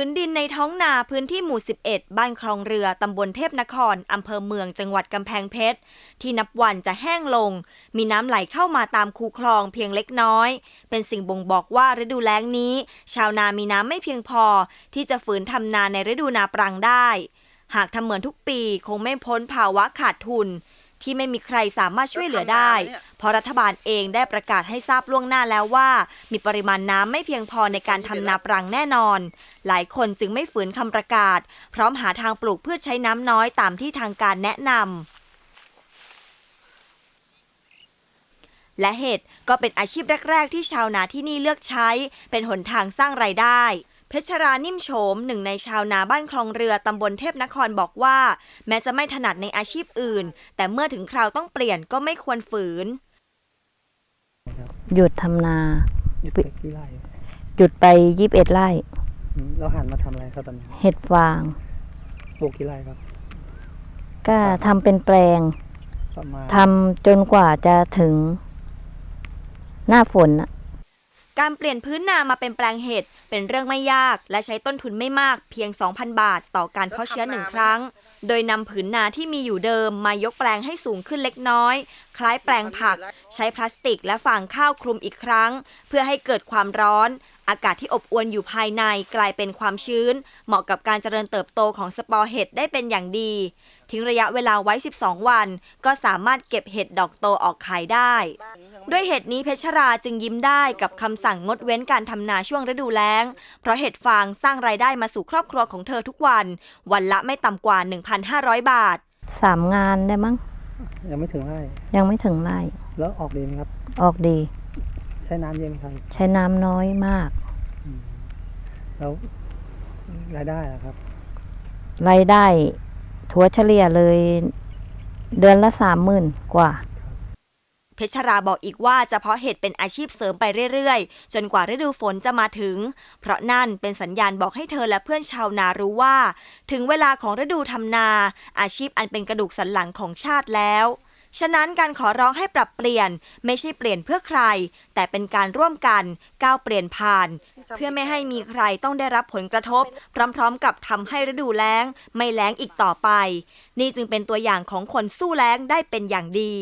พื้นดินในท้องนาพื้นที่หมู่ 11 บ้านคลองเรือ ตำบลเทพนคร อำเภอเมืองจังหวัดกำแพงเพชร ที่นับวันจะแห้งลง มีน้ำไหลเข้ามาตามคูคลองเพียงเล็กน้อย เป็นสิ่งบ่งบอกว่าฤดูแล้งนี้ ชาวนามีน้ำไม่เพียงพอ ที่จะฝืนทำนาในฤดูนาปรังได้ หากทำเหมือนทุกปีคงไม่พ้นภาวะขาดทุน ที่ไม่มีใครสามารถช่วยเหลือได้ เพราะรัฐบาลเองได้ประกาศให้ทราบล่วงหน้าแล้วว่า มีปริมาณน้ำไม่เพียงพอในการทำนาปรังแน่นอน หลายคนจึงไม่ฝืนคำประกาศ พร้อมหาทางปลูกพืชใช้น้ำน้อยตามที่ทางการแนะนำและเห็ดก็เป็นอาชีพแรก ๆ ที่ชาวนาที่นี่เลือกใช้ เป็นหนทางสร้างไรายได้ เพชรรานิ่มโฉมหนึ่งในชาวนาบ้านคลองเรือตำบลเทพนครบอกว่า แม้จะไม่ถนัดในอาชีพอื่น แต่เมื่อถึงคราวต้องเปลี่ยนก็ไม่ควรฝืน หยุดทำนา หยุดไปกี่ไร่หยุดไปยีิบเอ็ดไร่อืมเราหันมาทำอะไรครับตอนนี้เห็ดฟาง ปลูกกี่ไร่ครับ ก็ทำเป็นแปลงประมาณทำจนกว่าจะถึงหน้าฝนน่ะ การเปลี่ยนพื้นนามาเป็นแปลงเห็ดเป็นเรื่องไม่ยาก และใช้ต้นทุนไม่มากเพียง 2,000 บาท ต่อการเพาะเชื้อหนึ่งครั้ง โดยนำผืนนาที่มีอยู่เดิมมายกแปลงให้สูงขึ้นเล็กน้อย คล้ายแปลงผัก ใช้พลาสติกและฟางข้าวคลุมอีกครั้ง เพื่อให้เกิดความร้อน อากาศที่อบอวลอยู่ภายในกลายเป็นความชื้น เหมาะกับการเจริญเติบโตของสปอร์เห็ดได้เป็นอย่างดี ทิ้งระยะเวลาไว้ 12 วัน ก็สามารถเก็บเห็ดดอกโตออกขายได้ ด้วยเหตุนี้เพชรราจึงยิ้มได้กับคำสั่งงดเว้นการทำนาช่วงฤดูแล้ง เพราะเห็ดฟางสร้างรายได้มาสู่ครอบครัวของเธอทุกวัน วันละไม่ต่ำกว่า 1,500 บาท สามงานได้มั้งยังไม่ถึงไร่ยังไม่ถึงไร่แล้วออกดีไหมครับ ออกดี ใช้น้ำเยอะไหมครับใช้น้ำน้อยมากอืมแล้วรายได้ล่ะครับ รายได้ถัวเฉลี่ยเลย เดือนละสามหมื่นกว่า เพชรราบอกอีกว่าจะเพาะเห็ดเป็นอาชีพเสริมไปเรื่อยๆ จนกว่าฤดูฝนจะมาถึง เพราะนั่นเป็นสัญญาณบอกให้เธอและเพื่อนชาวนารู้ว่า ถึงเวลาของฤดูทำนา อาชีพอันเป็นกระดูกสันหลังของชาติแล้วฉะนั้นการขอร้องให้ปรับเปลี่ยนไม่ใช่เปลี่ยนเพื่อใคร แต่เป็นการร่วมกันก้าวเปลี่ยนผ่าน เพื่อไม่ให้มีใครต้องได้รับผลกระทบ พร้อมๆ กับทำให้ฤดูแล้ง ไม่แล้งอีกต่อไป นี่จึงเป็นตัวอย่างของคนสู้แล้งได้เป็นอย่างดี